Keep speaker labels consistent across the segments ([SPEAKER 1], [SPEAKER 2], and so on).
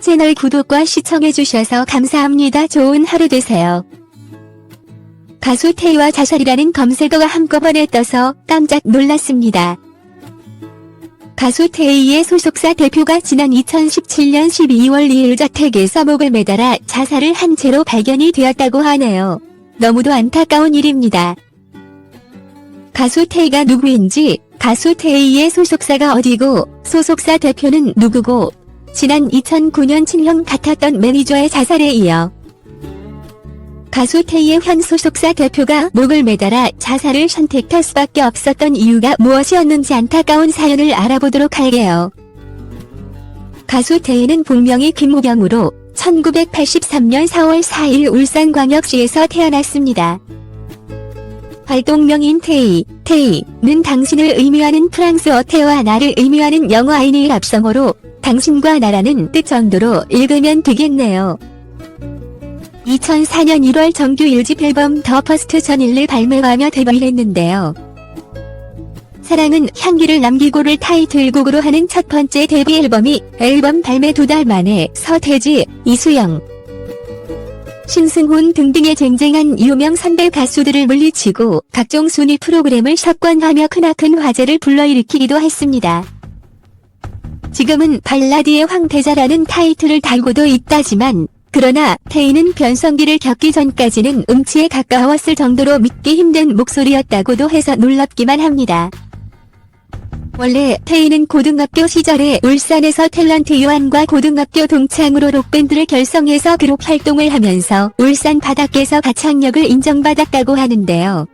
[SPEAKER 1] 채널 구독과 시청해주셔서 감사합니다. 좋은 하루 되세요. 가수 태희와 자살이라는 검색어가 한꺼번에 떠서 깜짝 놀랐습니다. 가수 태희의 소속사 대표가 지난 2017년 12월 2일 자택에서 목을 매달아 자살을 한 채로 발견이 되었다고 하네요. 너무도 안타까운 일입니다. 가수 태희가 누구인지, 가수 태희의 소속사가 어디고, 소속사 대표는 누구고, 지난 2009년 친형 같았던 매니저의 자살에 이어 가수 태희의 현 소속사 대표가 목을 매달아 자살을 선택할 수밖에 없었던 이유가 무엇이었는지 안타까운 사연을 알아보도록 할게요. 가수 태희는 본명이 김무경으로 1983년 4월 4일 울산광역시에서 태어났습니다. 활동명인 테이, 테이는 당신을 의미하는 프랑스어 테와 나를 의미하는 영어 아이니의 합성어로 당신과 나라는 뜻 정도로 읽으면 되겠네요. 2004년 1월 정규 1집 앨범 더 퍼스트 전일을 발매하며 데뷔를 했는데요. 사랑은 향기를 남기고를 타이틀곡으로 하는 첫 번째 데뷔 앨범이 앨범 발매 두 달 만에 서태지, 이수영, 신승훈 등등의 쟁쟁한 유명 선배 가수들을 물리치고 각종 순위 프로그램을 석권하며 크나큰 화제를 불러일으키기도 했습니다. 지금은 발라드의 황태자라는 타이틀을 달고도 있다지만 그러나 태희는 변성기를 겪기 전까지는 음치에 가까웠을 정도로 믿기 힘든 목소리였다고도 해서 놀랍기만 합니다. 원래 태희는 고등학교 시절에 울산에서 탤런트 요한과 고등학교 동창으로 록밴드를 결성해서 그룹 활동을 하면서 울산 바닥에서 가창력을 인정받았다고 하는데요.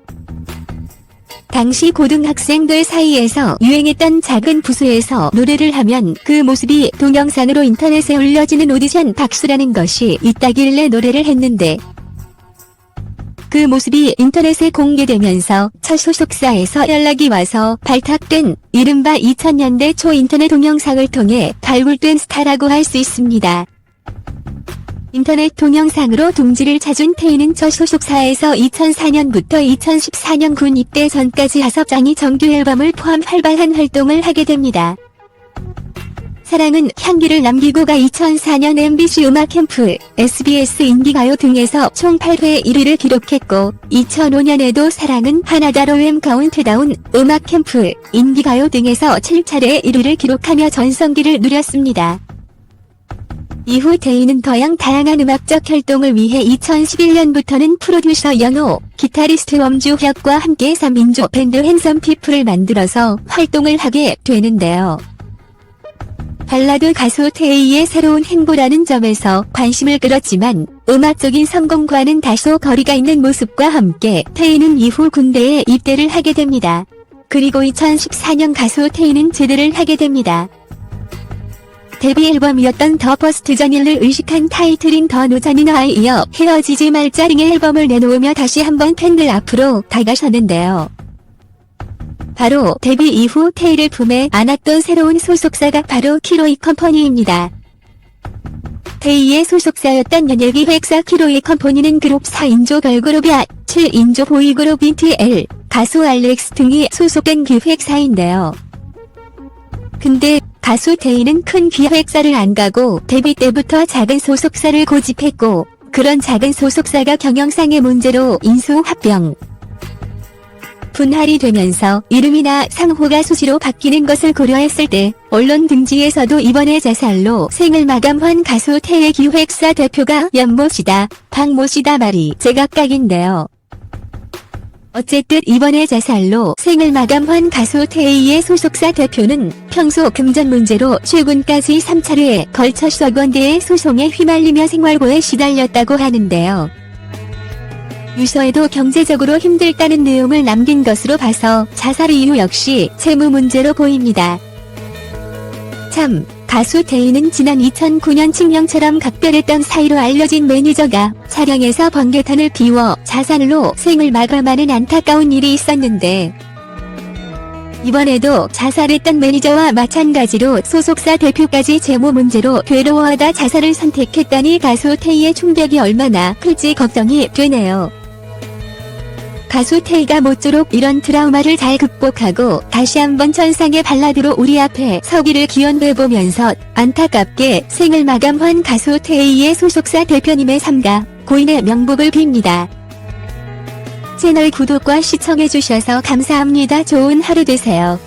[SPEAKER 1] 당시 고등학생들 사이에서 유행했던 작은 부스에서 노래를 하면 그 모습이 동영상으로 인터넷에 올려지는 오디션 박수라는 것이 있다길래 노래를 했는데 그 모습이 인터넷에 공개되면서 첫 소속사에서 연락이 와서 발탁된 이른바 2000년대 초 인터넷 동영상을 통해 발굴된 스타라고 할 수 있습니다. 인터넷 동영상으로 둥지를 찾은 태희는 저 소속사에서 2004년부터 2014년 군 입대 전까지 5장의 정규 앨범을 포함 활발한 활동을 하게 됩니다. 사랑은 향기를 남기고가 2004년 MBC 음악 캠프, SBS 인기가요 등에서 총 8회 1위를 기록했고, 2005년에도 사랑은 하나다로 엠 카운트다운, 음악 캠프, 인기가요 등에서 7차례 1위를 기록하며 전성기를 누렸습니다. 이후 데이는 더양 다양한 음악적 활동을 위해 2011년부터는 프로듀서 연호, 기타리스트 엄주혁과 함께 3인조 밴드 핸섬 피플을 만들어서 활동을 하게 되는데요. 발라드 가수 테이의 새로운 행보라는 점에서 관심을 끌었지만 음악적인 성공과는 다소 거리가 있는 모습과 함께 테이는 이후 군대에 입대를 하게 됩니다. 그리고 2014년 가수 테이는 제대를 하게 됩니다. 데뷔 앨범이었던 더 퍼스트 전일을 의식한 타이틀인 더 노자니너에 이어 헤어지지 말자 링의 앨범을 내놓으며 다시 한번 팬들 앞으로 다가섰는데요. 바로 데뷔 이후 테이를 품에 안았던 새로운 소속사가 바로 키로이 컴퍼니입니다. 테이의 소속사였던 연예기 획사 키로이 컴퍼니는 그룹 4인조 걸그룹이야 7인조 보이그룹 BTL, 가수 알렉스 등이 소속된 기획사인데요. 근데 가수 테이는 큰 기획사를 안 가고 데뷔 때부터 작은 소속사를 고집했고 그런 작은 소속사가 경영상의 문제로 인수 합병 분할이 되면서 이름이나 상호가 수시로 바뀌는 것을 고려했을 때 언론 등지에서도 이번에 자살로 생을 마감한 가수 태의 기획사 대표가 연모 씨다, 박모 씨다 말이 제각각인데요. 어쨌든 이번에 자살로 생을 마감한 가수 태희의 소속사 대표는 평소 금전 문제로 최근까지 3차례에 걸쳐 서건대의 소송에 휘말리며 생활고에 시달렸다고 하는데요. 유서에도 경제적으로 힘들다는 내용을 남긴 것으로 봐서 자살 이유 역시 채무 문제로 보입니다. 참, 가수 태희는 지난 2009년 칭령처럼 각별했던 사이로 알려진 매니저가 차량에서 번개탄을 피워 자살로 생을 마감하는 안타까운 일이 있었는데 이번에도 자살했던 매니저와 마찬가지로 소속사 대표까지 재무 문제로 괴로워하다 자살을 선택했다니 가수 태희의 충격이 얼마나 클지 걱정이 되네요. 가수 태희가 모쪼록 이런 트라우마를 잘 극복하고 다시 한번 천상의 발라드로 우리 앞에 서기를 기원해보면서 안타깝게 생을 마감한 가수 태희의 소속사 대표님의 삼가 고인의 명복을 빕니다. 채널 구독과 시청해주셔서 감사합니다. 좋은 하루 되세요.